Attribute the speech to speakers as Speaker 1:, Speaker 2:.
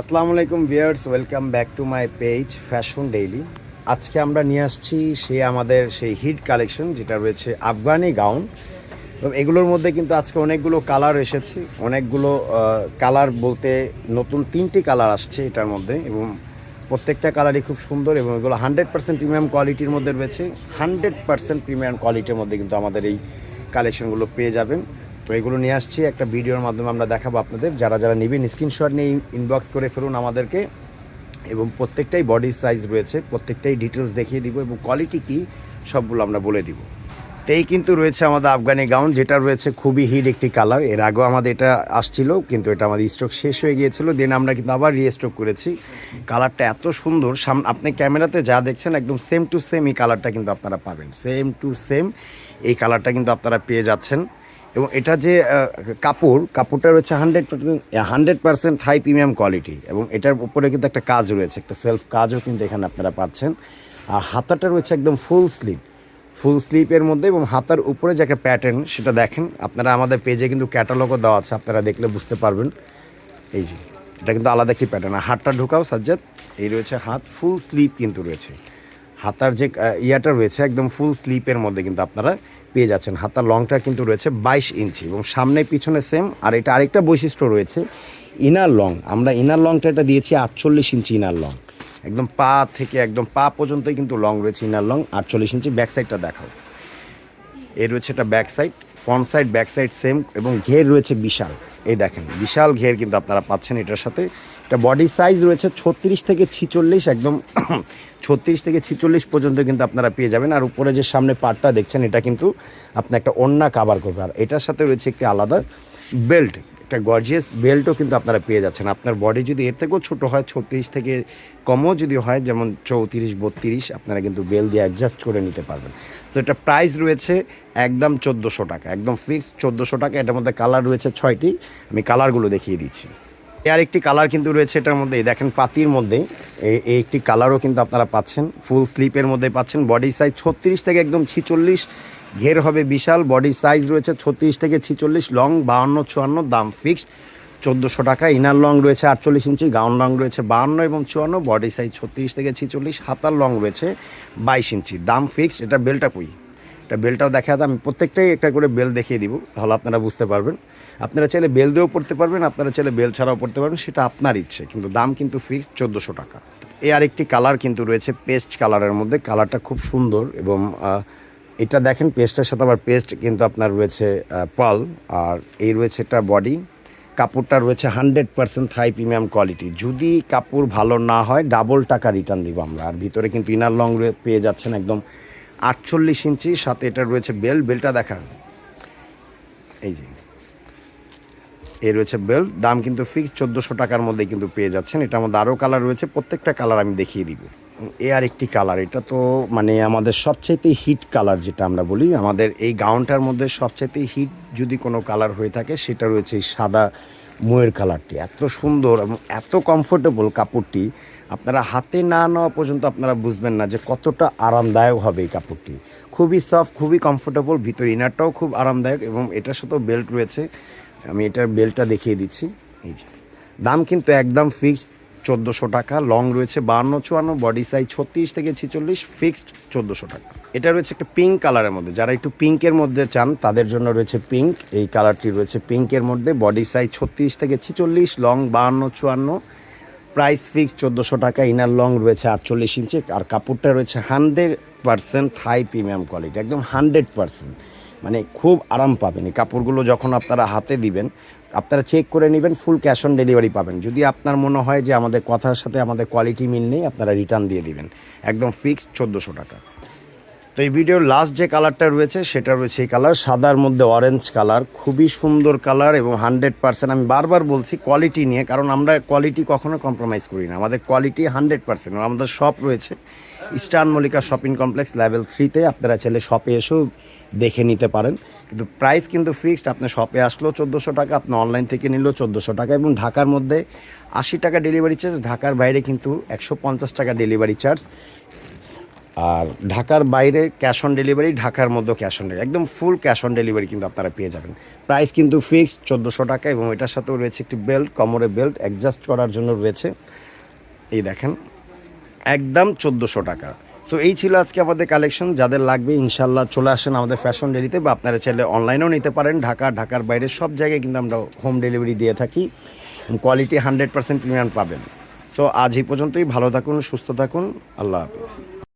Speaker 1: আসসালামু আলাইকুম viewers welcome back to my page fashion daily. আজকে আমরা নিয়ে আসছি সে আমাদের সেই হিট কালেকশন, যেটা রয়েছে আফগানি গাউন। এবং এগুলোর মধ্যে কিন্তু আজকে অনেকগুলো কালার এসেছে। অনেকগুলো কালার বলতে নতুন তিনটি কালার আসছে এটার মধ্যে। এবং প্রত্যেকটা কালারই খুব সুন্দর এবং এগুলো হান্ড্রেড পার্সেন্ট প্রিমিয়াম কোয়ালিটির মধ্যে রয়েছে। হান্ড্রেড পার্সেন্ট প্রিমিয়াম কোয়ালিটির মধ্যে কিন্তু আমাদের এই কালেকশনগুলো পেয়ে যাবেন। তো এগুলো নিয়ে আসছি। একটা ভিডিওর মাধ্যমে আমরা দেখাবো আপনাদের। যারা যারা নেবেন স্ক্রিনশট নিয়ে ইনবক্স করে ফেলুন আমাদেরকে। এবং প্রত্যেকটাই বডি সাইজ রয়েছে, প্রত্যেকটাই ডিটেলস দেখিয়ে দিব এবং কোয়ালিটি কী, সবগুলো আমরা বলে দিব। তো এই কিন্তু রয়েছে আমাদের আফগানি গাউন যেটা রয়েছে খুবই হিট একটি কালারের আগেও আমাদের এটা আসছিল, কিন্তু এটা আমাদের স্টক শেষ হয়ে গিয়েছিল। দেন আমরা কিন্তু আবার রিস্টক করেছি। কালারটা এত সুন্দর, সাম, আপনি ক্যামেরাতে যা দেখছেন একদম সেম টু সেম এই কালারটা কিন্তু আপনারা পাবেন। সেম টু সেম এই কালারটা কিন্তু আপনারা পেয়ে যাচ্ছেন। এবং এটা যে কাপড়, কাপড়টা রয়েছে hundred hundred percent high premium quality এবং এটার উপরে কিন্তু একটা কাজ রয়েছে, একটা সেলফ কাজও কিন্তু এখানে আপনারা পাচ্ছেন। আর হাতাটা রয়েছে একদম ফুল স্লিপ ফুল স্লিপের মধ্যে এবং হাতার উপরে যে একটা প্যাটার্ন সেটা দেখেন, আপনারা আমাদের পেজে কিন্তু ক্যাটালগও দেওয়া আছে, আপনারা দেখলে বুঝতে পারবেন। এই যে, এটা কিন্তু আলাদা একটি প্যাটার্ন আর হাতটা ঢোকাও সাজ্জাদ, এই রয়েছে হাত ফুল স্লিপ কিন্তু রয়েছে। হাতার যে ইয়াটা রয়েছে একদম ফুল স্লিপের মধ্যে কিন্তু আপনারা পেয়ে যাচ্ছেন। হাতার লংটা কিন্তু রয়েছে বাইশ ইঞ্চি এবং সামনে পিছনে সেম আর এটা আরেকটা বৈশিষ্ট্য রয়েছে ইনার লং আমরা ইনার লংটা এটা দিয়েছি আটচল্লিশ ইঞ্চি ইনার লং একদম পা থেকে একদম পা পর্যন্তই কিন্তু লং রয়েছে ইনার লং আটচল্লিশ ইঞ্চি ব্যাক সাইডটা দেখাও। এর রয়েছে একটা back side front side back side same এবং ঘের রয়েছে বিশাল। এই দেখেন, বিশাল ঘের কিন্তু আপনারা পাচ্ছেন এটার সাথে। এটা বডি সাইজ রয়েছে ছত্রিশ থেকে ছিচল্লিশ, একদম ছত্রিশ থেকে ছিচল্লিশ পর্যন্ত কিন্তু আপনারা পেয়ে যাবেন। আর উপরে যে সামনে পার্টটা দেখছেন, এটা কিন্তু আপনার একটা ওন্না কাভার করবে আর এটার সাথে রয়েছে একটি আলাদা বেল্ট একটা গর্জিয়াস বেল্টও কিন্তু আপনারা পেয়ে যাচ্ছেন। আপনার বডি যদি এর থেকেও ছোটো হয়, ছত্রিশ থেকে কমও যদি হয়, যেমন চৌত্রিশ, বত্রিশ, আপনারা কিন্তু বেল দিয়ে অ্যাডজাস্ট করে নিতে পারবেন। তো এটা প্রাইস রয়েছে একদম চোদ্দোশো টাকা, একদম ফিক্সড চোদ্দোশো টাকা। এটার মধ্যে কালার রয়েছে ছয়টি, আমি কালারগুলো দেখিয়ে দিচ্ছি। আর একটি কালার কিন্তু রয়েছে এটার মধ্যে দেখেন পাতির মধ্যে এই একটি কালারও কিন্তু আপনারা পাচ্ছেন। ফুল স্লিপের মধ্যে পাচ্ছেন। বডি সাইজ ছত্রিশ থেকে একদম ছিচল্লিশ। ঘের হবে বিশাল। বডি সাইজ রয়েছে ছত্রিশ থেকে ছিচল্লিশ। লং বাহান্ন চুয়ান্ন, দাম ফিক্সড। চোদ্দোশো টাকা। ইনার লং রয়েছে আটচল্লিশ ইঞ্চি। গাউন লং রয়েছে বাহান্ন এবং চুয়ান্ন। বডি সাইজ ছত্রিশ থেকে ছিচল্লিশ। হাতার লং রয়েছে বাইশ ইঞ্চি। দাম ফিক্সড। এটা বেলটা কই? এটা বেলটাও দেখাতে, আমি প্রত্যেকটাই একটা করে বেল দেখিয়ে দিব, তাহলে আপনারা বুঝতে পারবেন। আপনারা চাইলে বেল দিয়েও পড়তে পারবেন, আপনারা চাইলে বেল ছাড়াও পড়তে পারবেন, সেটা আপনার ইচ্ছে, কিন্তু দাম কিন্তু ফিক্সড চোদ্দোশো টাকা। এ আরেকটি কালার কিন্তু রয়েছে পেস্ট কালারের মধ্যে কালারটা খুব সুন্দর এবং এটা দেখেন পেস্টের সাথে আবার পেস্ট কিন্তু আপনার রয়েছে পাল আর এই রয়েছে একটা বডি কাপড়টা রয়েছে hundred percent high premium quality যদি কাপড় ভালো না হয় ডাবল টাকা রিটার্ন দিব আমরা, আর ভিতরে কিন্তু ইনার লং পেয়ে যাচ্ছেন একদম আটচল্লিশ ইঞ্চি, সাথে এটা রয়েছে বেল বেলটা দেখা এই যে। এ রয়েছে বেল দাম কিন্তু ফিক্স চোদ্দোশো টাকার মধ্যে কিন্তু পেয়ে যাচ্ছেন। এটার মধ্যে আরও কালার রয়েছে, প্রত্যেকটা কালার আমি দেখিয়ে দিব। এ আর একটি কালার এটা তো মানে আমাদের সবচাইতে হিট কালার যেটা আমরা বলি, আমাদের এই গাউনটার মধ্যে সবচাইতে হিট যদি কোনো কালার হয়ে থাকে, সেটা রয়েছে সাদা ময়ের কালারটি, এত সুন্দর এবং এত কমফোর্টেবল কাপড়টি, আপনারা হাতে না নেওয়া পর্যন্ত আপনারা বুঝবেন না যে কতটা আরামদায়ক হবে এই কাপড়টি। খুবই সফট খুবই কমফোর্টেবল ভিতর ইনারটাও খুব আরামদায়ক এবং এটার সাথেও বেল্ট রয়েছে। আমি এটার বেল্টটা দেখিয়ে দিচ্ছি। এই যে, দাম কিন্তু একদম ফিক্সড চোদ্দোশো টাকা লং রয়েছে বাহান্ন চুয়ান্ন বডি সাইজ ছত্রিশ থেকে ছেচল্লিশ ফিক্সড চোদ্দোশো টাকা। এটা রয়েছে একটা পিঙ্ক কালারের মধ্যে। যারা একটু পিঙ্কের মধ্যে চান, তাদের জন্য রয়েছে পিঙ্ক এই কালারটি রয়েছে পিঙ্কের মধ্যে। বডি সাইজ ছত্রিশ থেকে ছেচল্লিশ লং বাহান্ন চুয়ান্ন। প্রাইস ফিক্স চোদ্দোশো টাকা ইনার লং রয়েছে আটচল্লিশ ইঞ্চি আর কাপড়টা রয়েছে hundred percent high premium quality একদম হান্ড্রেড পারসেন্ট মানে খুব আরাম পাবেন। এই কাপড়গুলো যখন আপনারা হাতে দিবেন, আপনারা চেক করে নেবেন ফুল ক্যাশ অন ডেলিভারি পাবেন। যদি আপনার মনে হয় যে আমাদের কথার সাথে আমাদের কোয়ালিটি মিল নেই, আপনারা রিটার্ন দিয়ে দিবেন। একদম ফিক্সড চোদ্দোশো টাকা। তো এই ভিডিওর লাস্ট যে কালারটা রয়েছে, সেটা রয়েছে এই কালার সাদার মধ্যে অরেঞ্জ কালার খুবই সুন্দর কালার এবং হান্ড্রেড পার্সেন্ট আমি বারবার বলছি কোয়ালিটি নিয়ে, কারণ আমরা কোয়ালিটি কখনো কম্প্রোমাইজ করি না। আমাদের কোয়ালিটি হান্ড্রেড পার্সেন্ট আমাদের শপ রয়েছে Eastern Mallika shopping complex level থ্রিতে আপনারা চাইলে শপে এসেও দেখে নিতে পারেন। কিন্তু প্রাইস কিন্তু ফিক্সড আপনি শপে আসলেও চোদ্দোশো টাকা, আপনি অনলাইন থেকে নিলেও চোদ্দোশো টাকা এবং ঢাকার মধ্যে আশি টাকা ডেলিভারি চার্জ ঢাকার বাইরে কিন্তু একশো পঞ্চাশ টাকা ডেলিভারি চার্জ আর ঢাকার বাইরে ক্যাশ অন ডেলিভারি ঢাকার মধ্যে ক্যাশ অন ডেলিভারি একদম ফুল ক্যাশ অন ডেলিভারি কিন্তু আপনারা পেয়ে যাবেন। প্রাইস কিন্তু ফিক্সড চোদ্দোশো টাকা এবং এটার সাথেও রয়েছে একটি বেল্ট কমরে বেল্ট অ্যাডজাস্ট করার জন্য রয়েছে। এই দেখেন, একদম চোদ্দোশো টাকা। সো এই ছিল আজকে আমাদের কালেকশন যাদের লাগবে ইনশাল্লাহ চলে আসেন আমাদের ফ্যাশন ডেলিতে বা আপনারা চাইলে অনলাইনেও নিতে পারেন। ঢাকা, ঢাকার বাইরে সব জায়গায় কিন্তু আমরা হোম ডেলিভারি দিয়ে থাকি। কোয়ালিটি হান্ড্রেড পার্সেন্ট প্রিমিয়াম পাবেন। সো আজ এই পর্যন্তই। ভালো থাকুন, সুস্থ থাকুন। আল্লাহ হাফিজ।